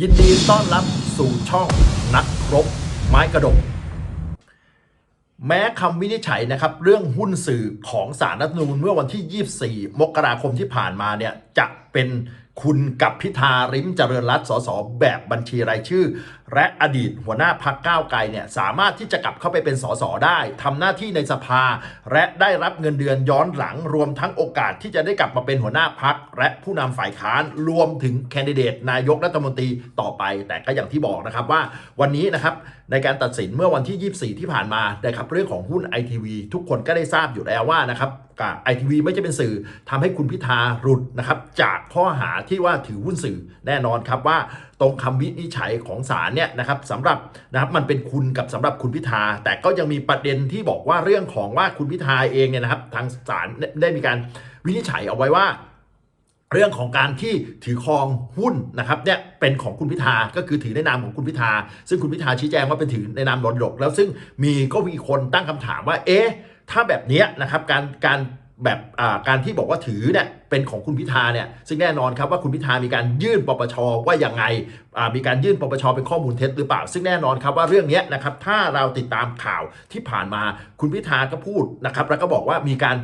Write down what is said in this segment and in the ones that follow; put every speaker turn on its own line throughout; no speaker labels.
ยินดีต้อนรับสู่ช่องนักรบไม้กระดก แม้คำวินิจฉัยนะครับ เรื่องหุ้นสื่อของสารรัฐธรรมนูญเมื่อวันที่ 24 มกราคมที่ผ่านมาเนี่ย จะเป็น คุณกับพิธาริมเจริญรัตสสแบบบัญชีรายชื่อ และอดีตหัวหน้าพักก้าวไกลเนี่ยสามารถที่จะกลับเข้าไปเป็นสสได้ทำหน้าที่ในสภา และได้รับเงินเดือนย้อนหลัง รวมทั้งโอกาสที่จะได้กลับมาเป็นหัวหน้าพักและผู้นำฝ่ายค้านรวมถึงแคนดิเดตนายกรัฐมนตรีต่อไป แต่ก็อย่างที่บอกนะครับว่าวันนี้นะครับ ในการตัดสินเมื่อวันที่ 24 ที่ผ่านมานะครับเรื่องของหุ้นไอทีวีทุกคนก็ได้ทราบอยู่แล้วว่านะครับไอทีวีไม่ใช่เป็นสื่อทำให้คุณพิธาหลุดนะครับจากข้อหาที่ว่าถือหุ้นสื่อแน่นอนครับว่าตรงคำวินิจฉัยของศาลเนี่ยนะครับสำหรับนะครับมันเป็นคุณกับสำหรับคุณพิธา แต่ก็ยังมีประเด็นที่บอกว่าเรื่องของว่าคุณพิธาเองเนี่ยนะครับทางศาลได้มีการวินิจฉัยเอาไว้ว่า เรื่องของการที่ถือครองหุ้นนะครับเนี่ยเป็นของคุณพิธาก็คือถือในนามของคุณพิธา ซึ่งคุณพิธาชี้แจงว่าเป็นถือในนามรดก แล้วซึ่งมีก็มีคนตั้งคำถามว่า เอ๊ะถ้าแบบนี้นะครับการการแบบการที่บอกว่าถือเนี่ยเป็นของคุณพิธาเนี่ยซึ่งแน่นอนครับว่าคุณพิธามีการยื่นปปชว่าอยังไงมีการยื่นปปชเป็นข้อมูลเท็จหรือเปล่า ซึ่งแน่นอนครับว่าเรื่องนี้นะครับถ้าเราติดตามข่าวที่ผ่านมาคุณพิธาก็พูดนะครับแล้วก็บอกว่ามีการ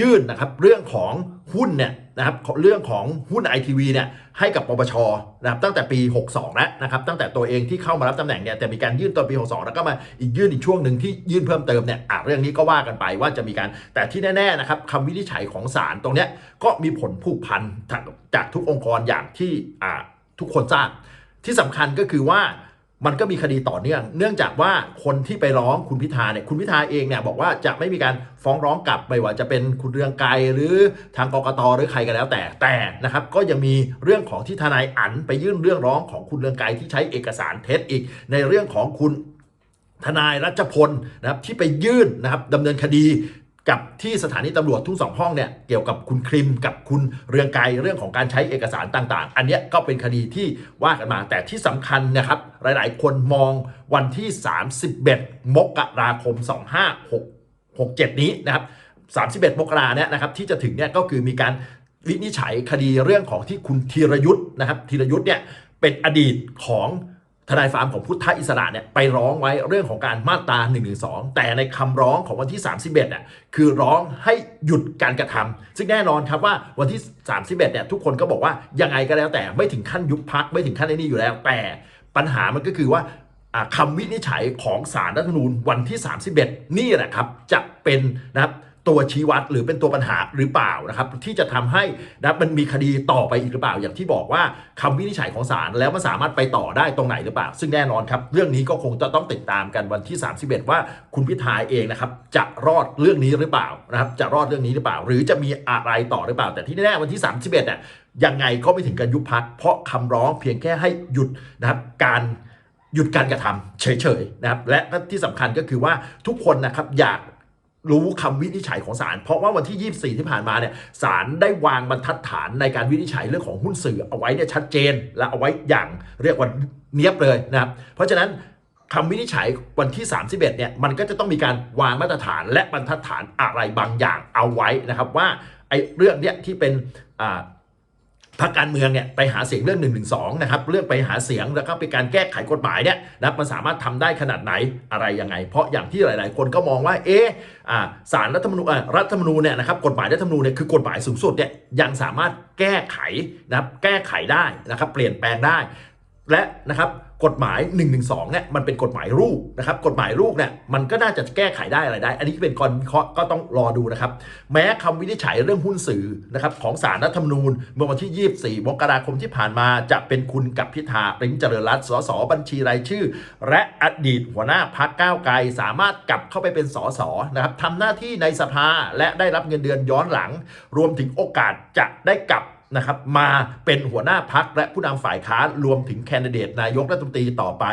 ยื่นนะครับเรื่องของหุ้นเนี่ย นะครับเรื่องของหุ้นไอทีวีเนี่ยให้กับปปชนะครับตั้งแต่ปี 62 แล้วนะครับตั้งแต่ตัวเองที่เข้ามารับตำแหน่งเนี่ยแต่มีการยื่นตอนปี 62 แล้วก็มาอีกยื่นอีกช่วงหนึ่งที่ยื่นเพิ่มเติมเนี่ยอะเรื่องนี้ก็ว่ากันไปว่าจะมีการแต่ที่แน่ๆนะครับคำวินิจฉัยของศาลตรงเนี้ยก็มีผลผูกพันจากทุกองค์กรอย่างที่อ่าทุกคนทราบที่สำคัญก็คือว่า มันก็มีคดีต่อเนื่อง เนื่องจากว่าคนที่ไปร้องคุณพิธาเนี่ยคุณพิธาเองเนี่ยบอกว่าจะไม่มีการฟ้องร้องกลับไม่ว่าจะเป็นคุณเรืองไกรหรือทางกกตหรือใครก็แล้วแต่แต่นะครับก็ยังมีเรื่องของที่ทนายอั๋นไปยื่นเรื่องร้องของคุณเรืองไกรที่ใช้เอกสารเท็จอีก ในเรื่องของคุณทนายรัชพลนะครับที่ไปยื่นนะครับดำเนินคดี กับที่สถานีตำรวจทุ่งสองห้องเนี่ยเกี่ยวกับคุณคริมกับคุณเรืองไกรเรื่องของการใช้เอกสารต่างๆ อันนี้ก็เป็นคดีที่ว่ากันมา แต่ที่สำคัญนะครับ หลายๆ คนมองวันที่ 31 มกราคม 2567 นี้นะครับ 31 มกราเนี่ยนะครับที่จะถึงเนี่ยก็คือมีการวินิจฉัยคดีเรื่องของที่คุณธีรยุทธ์นะครับธีรยุทธ์เนี่ยเป็นอดีตของ ทนายฟาร์มของพุทธอิสระเนี่ยไปร้องไว้เรื่องของการมาตรา1นึแต่ในคำร้องของวันที่ 31เนี่ยคือร้องให้หยุดการกระทำซึ่งแน่นอนครับว่าวันที่ 31เนี่ยทุกคนก็บอกว่ายังไงก็แล้วแต่ไม่ถึงขั้นยุบพักไม่ถึงขั้นไอ้นี่อยู่แล้ว แต่ปัญหามันก็คือว่าอ่าคำวินิจฉัยของสารรัฐธรรมนูญวันที่ 31 นี่แหละครับจะเป็นนะครับ ตัวชี้วัดหรือเป็นตัวปัญหาหรือเปล่านะครับ ที่จะทำให้นะมันมีคดีต่อไปอีกหรือเปล่า อย่างที่บอกว่าคำวินิจฉัยของศาลแล้วมันสามารถไปต่อได้ตรงไหนหรือเปล่า ซึ่งแน่นอนครับ เรื่องนี้ก็คงจะต้องติดตามกันวันที่ 31 ว่าคุณพิธาเองนะครับจะรอดเรื่องนี้หรือเปล่านะครับจะรอดเรื่องนี้หรือเปล่า หรือจะมีอะไรต่อหรือเปล่า แต่ที่แน่ๆวันที่ 31เนี่ยยังไงก็ไม่ถึงการยุบพักเพราะคำร้องเพียงแค่ให้หยุดนะครับการหยุดการกระทำเฉยๆนะครับและที่สำคัญก็คือว่าทุกคนนะครับอยาก รู้คำวินิจฉัยของศาลเพราะว่าวันที่ 24 ที่ผ่านมาเนี่ยศาลได้วางบรรทัดฐานในการวินิจฉัยเรื่องของหุ้นสื่อเอาไว้เนี่ยชัดเจน และเอาไว้อย่างเรียกว่าเนียบเลยนะครับเพราะฉะนั้นคำวินิจฉัยวันที่ 31เนี่ยมันก็จะต้องมีการวางมาตรฐานและบรรทัดฐานอะไรบางอย่างเอาไว้นะครับว่าไอ้เรื่องเนี้ยที่เป็นอ่า พรรคการเมืองเนี่ยไปหาเสียงเรื่อง1นึนะครับเรื่องไปหาเสียงแล้วก็เป็นการแก้ไขกฎหมายเนี่ยนะมันสามารถทำได้ขนาดไหนอะไรยังไง เพราะอย่างที่หลาย ๆ คนก็มองว่าเอ๊ะอ่าสารรัฐธรรมนูญรัฐธรรมนูญเนี่ยนะครับกฎหมายรัฐธรรมนูญเนี่ยคือกฎหมายสูงสุดเนี่ยยังสามารถแก้ไขนะครับแก้ไขได้นะครับเปลี่ยนแปลงได้ และนะครับ กฎหมาย1นึเนี่ยมันเป็นกฎหมายลูกนะครับกฎหมายลูกเนี่ยมันก็น่าจะแก้ไขได้อะไรได้ อันนี้เป็นกรวิเคราะห์ก็ต้องรอดูนะครับ แม้คำวินิจฉัยเรื่องหุ้นสื่อนะครับของสารรัฐธรรมนูญเมื่อวันที่ 24 มกราคมที่ผ่านมาจะเป็นคุณกับพิธาริมเจริญรัตน์สสบัญชีรายชื่อ และอดีตหัวหน้าพักก้าวไกลสามารถกลับเข้าไปเป็นสสนะครับทำหน้าที่ในสภาและได้รับเงินเดือนย้อนหลัง รวมถึงโอกาสจะได้กลับ นะครับมาเป็นหัวหน้าพักและผู้นำฝ่ายค้านรวมถึงแคนดิเดตนายกรัฐมนตรีต่อไป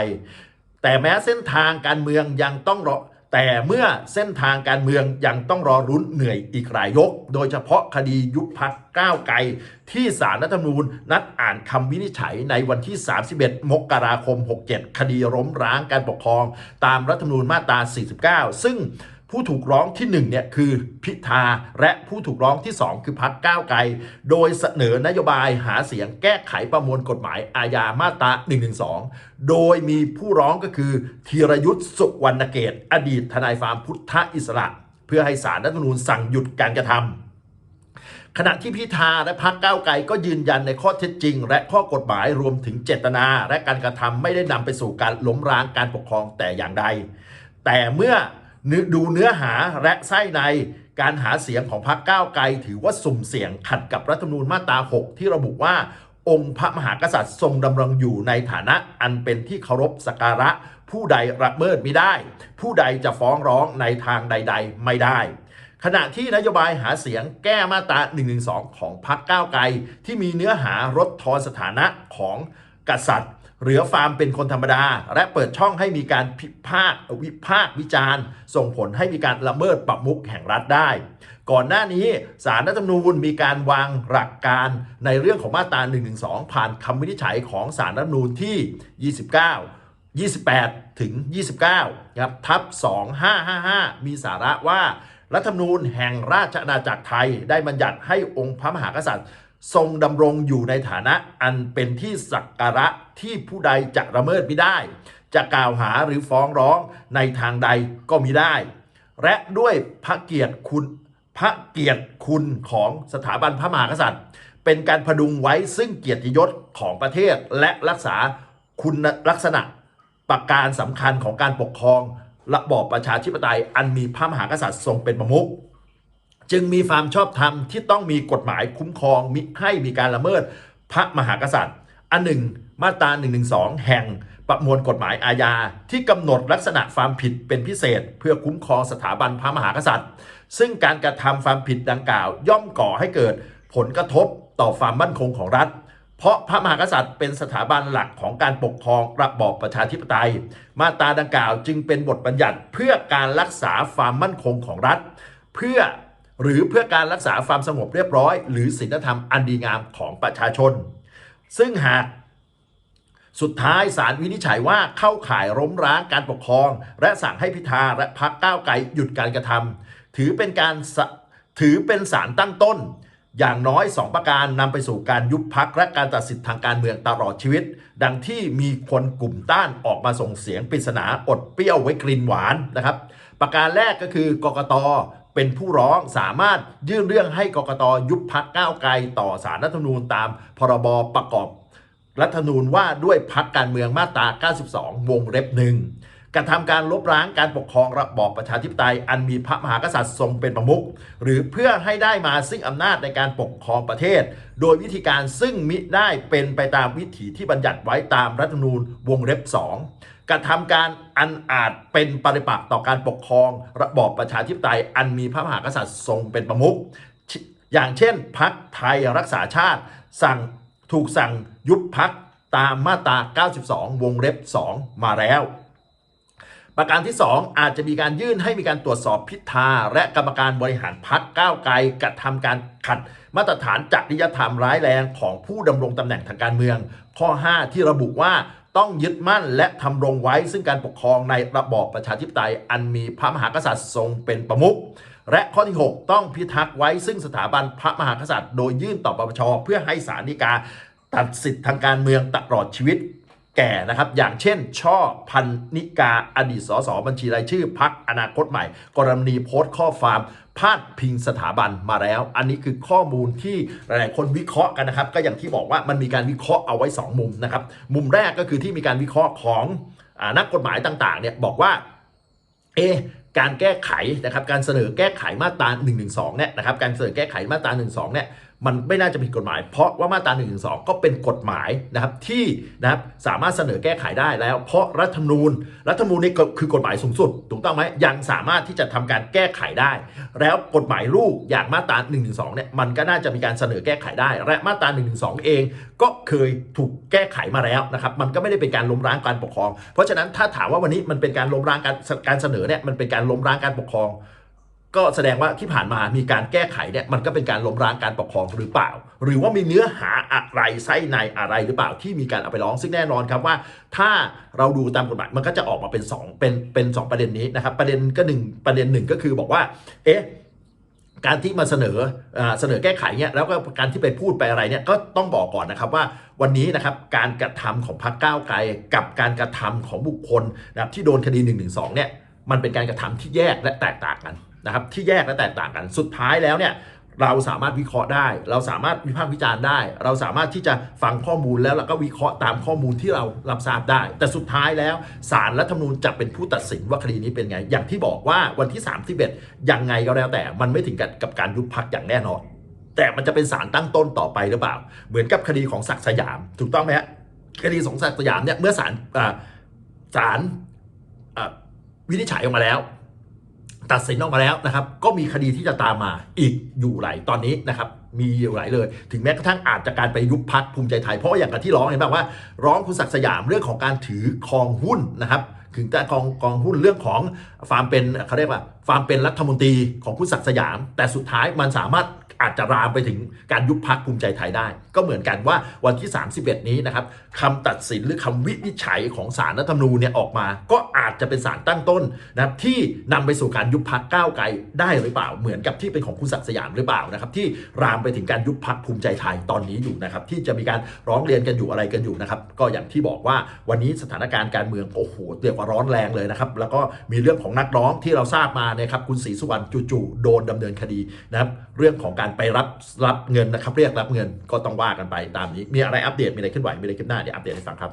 แต่แม้เส้นทางการเมืองยังต้องรอแต่เมื่อเส้นทางการเมืองยังต้องรอรุ้นเหนื่อยอีกหลายยก โดยเฉพาะคดียุบพักก้าวไกล ที่สารรัฐธรรมนูญนัดอ่านคำวินิจฉัยในวันที่ 31 มกราคม 67 คดีล้มร้างการปกครอง ตามรัฐธรรมนูญมาตรา 49 ซึ่ง ผู้ถูกร้องที่ 1 เนี่ย คือพิธา และผู้ถูกร้องที่ 2 คือพักก้าวไกล โดยเสนอนโยบายหาเสียงแก้ไขประมวลกฎหมายอาญามาตรา112โดยมีผู้ร้องก็คือธีรยุทธ์สุวรรณเกต อดีตทนายฟาร์มพุทธอิสระ เพื่อให้สารรัฐธรรมนูญสั่งหยุดการกระทำขณะที่พิธาและพรรคก้าวไกลก็ยืนยันในข้อเท็จจริง และข้อกฎหมายรวมถึงเจตนา และการกระทำไม่ได้นำไปสู่การล้มล้างการปกครองแต่อย่างใด แต่เมื่อ ดูเนื้อหาและไส้ในการหาเสียงของพรรคก้าวไกล ถือว่าสุ่มเสี่ยงขัดกับรัฐธรรมนูญมาตรา 6 ที่ระบุว่า องค์พระมหากษัตริย์ทรงดำรงอยู่ในฐานะอันเป็นที่เคารพสักการะ ผู้ใดละเมิดไม่ได้ ผู้ใดจะฟ้องร้องในทางใด ๆ ไม่ได้ขณะที่นโยบายหาเสียงแก้มาตรา1นึของพรรคก้าวไกล ที่มีเนื้อหารดทอนสถานะของกษัตริย์ หลือฟาร์มเป็นคนธรรมดา และเปิดช่องให้มีการพิพากวิพากษ์วิจารณ์ ส่งผลให้มีการละเมิดประมุขแห่งรัฐได้ ก่อนหน้านี้สารรัฐธรรมนูญมีการวางหลักการในเรื่องของมาตรา1นึผ่านคำวินิจฉัยของสารรัฐธรรมนูญที่ 29 28 ถึง 29ครับทับ 2555 มีสาระว่า รัฐธรรมนูญแห่งราชอาณาจักรไทยได้บัญญัติให้องค์พระมหากษัตริย์ ทรงดำรงอยู่ในฐานะอันเป็นที่สักการะที่ผู้ใดจะละเมิดไม่ได้ จะกล่าวหาหรือฟ้องร้องในทางใดก็มิได้ และด้วยพระเกียรติคุณพระเกียรติคุณของสถาบันพระมหากษัตริย์ เป็นการพดุงไว้ซึ่งเกียรติยศของประเทศและรักษาคุณลักษณะประการสำคัญของการปกครองระบอบประชาธิปไตยอันมีพระมหากษัตริย์ทรงเป็นประมุข จึงมีความชอบธรรมที่ต้องมีกฎหมายคุ้มครองมิให้มีการละเมิดพระมหากษัตริย์ อันหนึ่ง มาตรา1นึแห่งประมวลกฎหมายอาญาที่กำหนดลักษณะความผิดเป็นพิเศษ เพื่อคุ้มครองสถาบันพระมหากษัตริย์ ซึ่งการกระทำความผิดดังกล่าว ย่อมก่อให้เกิดผลกระทบต่อความมั่นคงของรัฐ เพราะพระมหากษัตริย์เป็นสถาบันหลักของการปกครองระบอบประชาธิปไตย มาตราดังกล่าวจึงเป็นบทบัญญัติเพื่อการรักษาความมั่นคงของรัฐ เพื่อ หรือเพื่อการรักษาความสงบเรียบร้อย หรือศีลธรรมอันดีงามของประชาชน ซึ่งหากสุดท้ายศาลวินิจฉัยว่าเข้าข่ายล้มร้างการปกครอง และสั่งให้พิธาและพักก้าวไกลหยุดการกระทำถือเป็นการถือเป็นสารตั้งต้น อย่างน้อย 2 ประการนำไปสู่การยุบพักและการตัดสิทธิ์ทางการเมืองตลอดชีวิต ดังที่มีคนกลุ่มต้านออกมาส่งเสียงปริศนาอดเปรี้ยวไว้กลิ่นหวานนะครับ ประการแรกก็คือกกต เป็นผู้ร้องสามารถยื่นเรื่องให้กกตยุบพักก้าวไกลต่อสารรัฐธรรมนูญตามพรบประกอบ รัฐธรรมนูญว่าด้วยพักการเมืองมาตรา 92 วงเล็บหนึ่งกระทำการลบล้างการปกครองระบอบประชาธิปไตย อันมีพระมหากษัตริย์ทรงเป็นประมุขหรือเพื่อให้ได้มาซึ่งอำนาจในการปกครองประเทศ โดยวิธีการซึ่งมิได้เป็นไปตามวิถีที่บัญญัติไว้ตามรัฐธรรมนูญวงเล็บ2 กระทำการอันอาจเป็นปฏิปักษ์ต่อการปกครองระบอบประชาธิปไตย อันมีพระมหากษัตริย์ทรงเป็นประมุขอย่างเช่นพักไทยรักษาชาติ สั่งถูกสั่งยุบพักตามมาตรา 92 วงเล็บ 2 มาแล้ว ประการที่ 2 อาจจะมีการยื่นให้มีการตรวจสอบพิธา และกรรมการบริหารพักก้าวไกลกระทำการขัดมาตรฐานจริยธรรมร้ายแรงของผู้ดำรงตำแหน่งทางการเมือง ข้อ 5 ที่ระบุว่า ต้องยึดมั่นและทำรงไว้ซึ่งการปกครองในระบอบประชาธิปไตย อันมีพระมหากษัตริย์ทรงเป็นประมุขและข้อที่ 6 ต้องพิทักษ์ไว้ซึ่งสถาบันพระมหากษัตริย์ โดยยื่นต่อปปชเพื่อให้ศาลฎีกาตัดสิทธิ์ทางการเมืองตลอดชีวิต แก่นะครับ อย่างเช่น ช่อพันนิกาอดีตสสบัญชีรายชื่อพักอนาคตใหม่ กรณีโพสต์ข้อความพาดพิงสถาบันมาแล้ว อันนี้คือข้อมูลที่หลายๆคนวิเคราะห์กันนะครับ ก็อย่างที่บอกว่ามันมีการวิเคราะห์เอาไว้ 2 มุมนะครับ มุมแรกก็คือที่มีการวิเคราะห์ของอนักกฎหมายต่างๆเนี่ยบอกว่าเอการแก้ไขนะครับการเสนอแก้ไขมาตรา1นึเนี่ยนะครับการเสนอแก้ไขมาตรา1นึเนี่ย มันไม่น่าจะผิดกฎหมาย เพราะว่ามาตรา1นึก็เป็นกฎหมายนะครับที่นะครับสามารถเสนอแก้ไขได้แล้ว เพราะรัฐธรรมนูญ รัฐธรรมนูญนี่คือกฎหมายสูงสุด ถูกต้องไหมยังสามารถที่จะทำการแก้ไขได้ แล้วกฎหมายลูกอย่างมาตรา1นึเนี่ยมันก็น่าจะมีการเสนอแก้ไขได้ และมาตรา1นึเองก็เคยถูกแก้ไขมาแล้วนะครับมันก็ไม่ได้เป็นการล้มล้างการปกครอง เพราะฉะนั้นถ้าถามว่าวันนี้มันเป็นการล้มล้างการการเสนอเนี่ยมันเป็นการล้มล้างการปกครอง ก็แสดงว่าที่ผ่านมามีการแก้ไขเนี่ยมันก็เป็นการล้มล้างการปกครองหรือเปล่า หรือว่ามีเนื้อหาอะไรไส้ในอะไรหรือเปล่าที่มีการเอาไปร้องซึ่งแน่นอนครับว่า ถ้าเราดูตามกฎหมายมันก็จะออกมาเป็นสองเป็นเป็นสองประเด็นนี้นะครับ ประเด็นก็หนึ่งประเด็นหนึ่งก็คือบอกว่า เอ๊ะการที่มาเสนออเสนอแก้ไขเนี่ยแล้วก็การที่ไปพูดไปอะไรเนี่ยก็ต้องบอกก่อนนะครับว่าวันนี้นะครับการกระทำของพรรคก้าวไกลกับการกระทำของบุคคลนะครับที่โดนคดี1นึเนี่ยมันเป็นการกระทำที่แยกและแตกต่างกัน นะครับที่แยกและแตกต่างกันสุดท้ายแล้วเนี่ยเราสามารถวิเคราะห์ได้ เราสามารถวิพากษ์วิจารณ์ได้ เราสามารถที่จะฟังข้อมูลแล้วเราก็วิเคราะห์ตามข้อมูลที่เรารับทราบได้ แต่สุดท้ายแล้วศาลรัฐธรรมนูญจะเป็นผู้ตัดสินว่าคดีนี้เป็นไง อย่างที่บอกว่าวันที่31ยังไงก็แล้วแต่ มันไม่ถึงกับกับการยุบพักอย่างแน่นอน แต่มันจะเป็นสารตั้งต้นต่อไปหรือเปล่า เหมือนกับคดีของศักดิ์สยาม ถูกต้องไหมฮะคดีของศักดิ์สยามเนี่ยเมื่อศาลอ่าศาลวินิจฉัยออกมาแล้ว ตัดสินออกมาแล้วนะครับ ก็มีคดีที่จะตามมาอีกอยู่หลายตอนนี้นะครับ มีอยู่หลายเลย ถึงแม้กระทั่งอาจจะการไปยุบพักภูมิใจไทย เพราะอย่างกับที่ร้องเห็นบอกว่า ร้องคุณศักดิ์สยามเรื่องของการถือครองหุ้นนะครับถึงแต่กองกองหุ้นเรื่องของฟาร์มเป็นเขาเรียกว่าฟาร์มเป็นรัฐมนตรีของคุณศักดิ์สยาม แต่สุดท้ายมันสามารถ อาจจะรามไปถึงการยุบพักภูมิใจไทยได้ ก็เหมือนกันว่าวันที่ 31 นี้นะครับคำตัดสินหรือคำวินิจฉัยของศาลรัฐธรรมนูญเนี่ยออกมา ก็อาจจะเป็นสารตั้งต้นนะครับที่นำไปสู่การยุบพักก้าวไกลได้หรือเปล่า เหมือนกับที่เป็นของคุณศักดิ์สยามหรือเปล่านะครับที่รามไปถึงการยุบพักภูมิใจไทยตอนนี้อยู่นะครับที่จะมีการร้องเรียนกันอยู่อะไรกันอยู่นะครับก็อย่างที่บอกว่าวันนี้สถานการณ์การเมืองโอ้โหเรียกว่าร้อนแรงเลยนะครับแล้วก็มีเรื่องของนักร้องที่เราทราบมานะครับคุณศรีสุวรรณจู่ๆโดนดำเนินคดีนะครับเรื่องของการไปรับรับเงินนะครับ เรียกรับเงินก็ต้องว่ากันไปตามนี้ มีอะไรอัปเดตมีอะไรขึ้นไหวมีอะไรขึ้นหน้าเดี๋ยวอัปเดตให้ฟังครับ